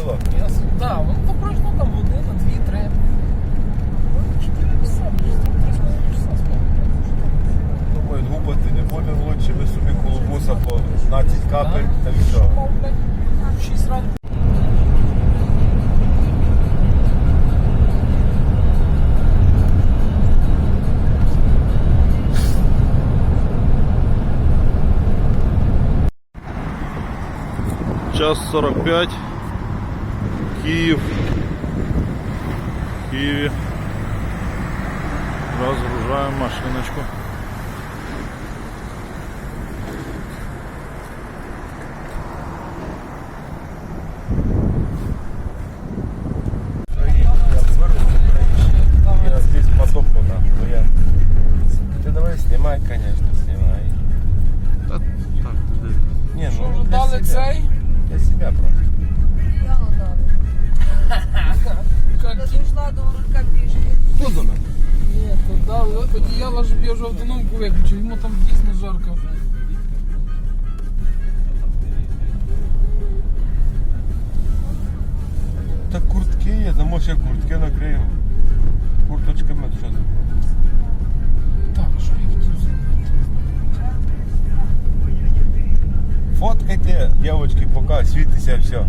Воно то пройшло там година, дві-три. Чотири часа, три з половиною часа спав. Думаю, гупати не буде лучше, ви собі колобуса по 15 капель та все. Шість ранку. Час 45. Київ. В Києві. Розгружаємо машиночку. Я здесь подохну, да. но я... Ты давай снимай, конечно, снимай. Та, так, Не, Що ну вже для дали себя. цей? Для себя просто. Я дійшла до пішки. Что за надо? Ні, то дали. Одіяло ж я вже автономку виключив, йому там дійсно жарко. Так куртки є, тому що куртки накриємо. Курточками що там? Так, що я хотів зробити? Фоткайте, девочки, пока світиться все.